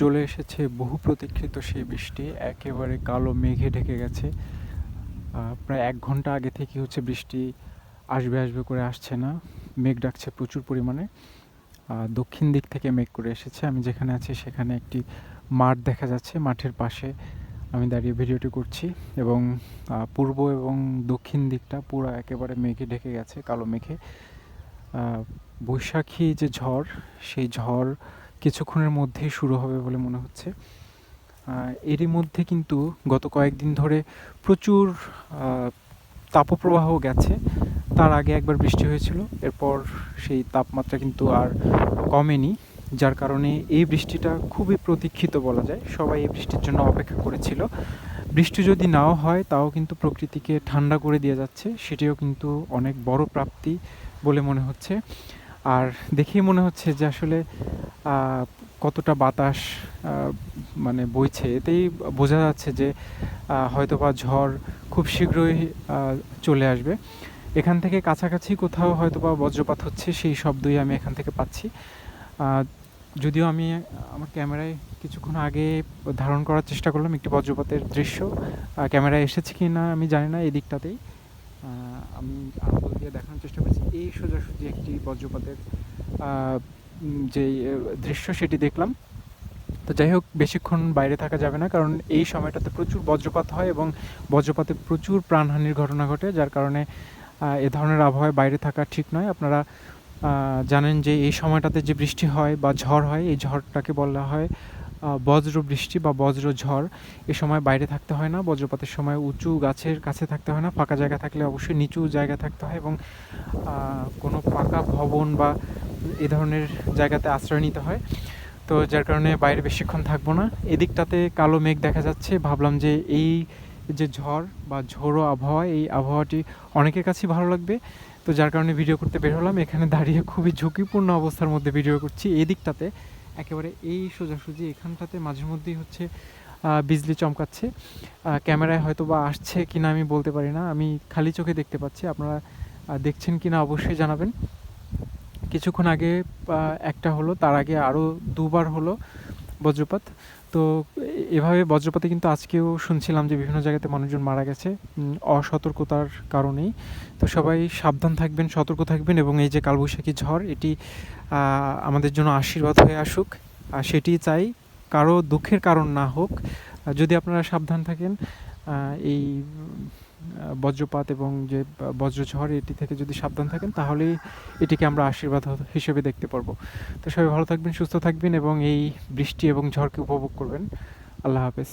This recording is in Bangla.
চলে এসেছে বহু প্রতীক্ষিত সেই বৃষ্টি। একেবারে কালো মেঘে ঢেকে গেছে। প্রায় এক ঘণ্টা আগে থেকে হচ্ছে বৃষ্টি আসবে আসবে করে আসছে না। মেঘ ডাকছে প্রচুর পরিমাণে। দক্ষিণ দিক থেকে মেঘ করে এসেছে। আমি যেখানে আছি সেখানে একটি মাঠ দেখা যাচ্ছে। মাঠের পাশে আমি দাঁড়িয়ে ভিডিওটি করছি এবং পূর্ব এবং দক্ষিণ দিকটা পুরো একেবারে মেঘে ঢেকে গেছে, কালো মেঘে। বৈশাখী যে ঝড়, সেই ঝড় কিছুক্ষণের মধ্যেই শুরু হবে বলে মনে হচ্ছে। এরই মধ্যে কিন্তু গত কয়েকদিন ধরে প্রচুর তাপপ্রবাহ গেছে। তার আগে একবার বৃষ্টি হয়েছিল, এরপর সেই তাপমাত্রা কিন্তু আর কমেনি, যার কারণে এই বৃষ্টিটা খুবই প্রতীক্ষিত বলা যায়। সবাই এই বৃষ্টির জন্য অপেক্ষা করেছিল। বৃষ্টি যদি নাও হয়, তাও কিন্তু প্রকৃতিকে ঠান্ডা করে দিয়ে যাচ্ছে। সেটিও কিন্তু অনেক বড় প্রাপ্তি বলে মনে হচ্ছে। আর দেখেই মনে হচ্ছে যে আসলে কতটা বাতাস মানে বইছে এতেই বোঝা যাচ্ছে যে আহ, হয়তোবা ঝড় খুব শীঘ্রই চলে আসবে। এখান থেকে কাছাকাছি কোথাও হয়তোবা বজ্রপাত হচ্ছে সেই শব্দই আমি এখান থেকে পাচ্ছি। যদিও আমি আমার ক্যামেরায় কিছুক্ষণ আগে ধারণ করার চেষ্টা করলাম একটি বজ্রপাতের দৃশ্য ক্যামেরায় এসেছে কি না আমি জানি না এই দিকটাতেই। আমি আঙ্গুল দিয়ে দেখানোর চেষ্টা করছি। এই সোজাসুজি একটি বজ্রপাতের যে দৃশ্য সেটি দেখলাম। তো যাই হোক, বেশিক্ষণ বাইরে থাকা যাবে না, কারণ এই সময়টাতে প্রচুর বজ্রপাত হয় এবং বজ্রপাতে প্রচুর প্রাণহানির ঘটনা ঘটে, যার কারণে এ ধরনের আবহাওয়ায় বাইরে থাকা ঠিক নয়। আপনারা জানেন যে এই সময়টাতে যে বৃষ্টি হয় বা ঝড় হয়, এই ঝড়টাকে বলা হয় বজ্র বৃষ্টি বা বজ্র ঝড়। এ সময় বাইরে থাকতে হয় না, বজ্রপাতের সময় উঁচু গাছের কাছে থাকতে হয় না, ফাঁকা জায়গা থাকলে অবশ্যই নিচু জায়গা থাকতে হয় এবং কোনো পাকা ভবন বা এ ধরনের জায়গাতে আশ্রয় নিতে হয়। তো যার কারণে বাইরে বেশিক্ষণ থাকব না। এদিকটাতে কালো মেঘ দেখা যাচ্ছে। ভাবলাম যে এই যে ঝড় বা ঝোড়ো আবহাওয়া, এই আবহাওয়াটি অনেকের কাছেই ভালো লাগবে। তো যার কারণে ভিডিও করতে বের হলাম। এখানে দাঁড়িয়ে খুবই ঝুঁকিপূর্ণ অবস্থার মধ্যে ভিডিও করছি। এদিকটাতে একেবারে এই সোজাসুজি এখানটাতে মাঝে মধ্যেই হচ্ছে বিজলি চমকাচ্ছে। ক্যামেরায় হয়তো বা আসছে কিনা আমি বলতে পারি না। আমি খালি চোখে দেখতে পাচ্ছি। আপনারা দেখছেন কিনা অবশ্যই জানাবেন। কিছুক্ষণ আগে একটা হলো, তার আগে আরও দুবার হলো বজ্রপাত। তো এভাবে বজ্রপাতে কিন্তু আজকেও শুনছিলাম যে বিভিন্ন জায়গাতে মানুষজন মারা গেছে অসতর্কতার কারণেই। তো সবাই সাবধান থাকবেন, সতর্ক থাকবেন এবং এই যে কালবৈশাখী ঝড়, এটি আমাদের জন্য আশীর্বাদ হয়ে আসুক। আর সেটি চাই, কারও দুঃখের কারণ না হোক। যদি আপনারা সাবধান থাকেন এই বজ্রপাত এবং যে বজ্রঝড়, এটি থেকে যদি সাবধান থাকেন, তাহলেই এটিকে আমরা আশীর্বাদ হিসেবে দেখতে পারব। তো সবাই ভালো থাকবেন, সুস্থ থাকবেন এবং এই বৃষ্টি এবং ঝড়কে উপভোগ করবেন। আল্লাহ হাফেজ।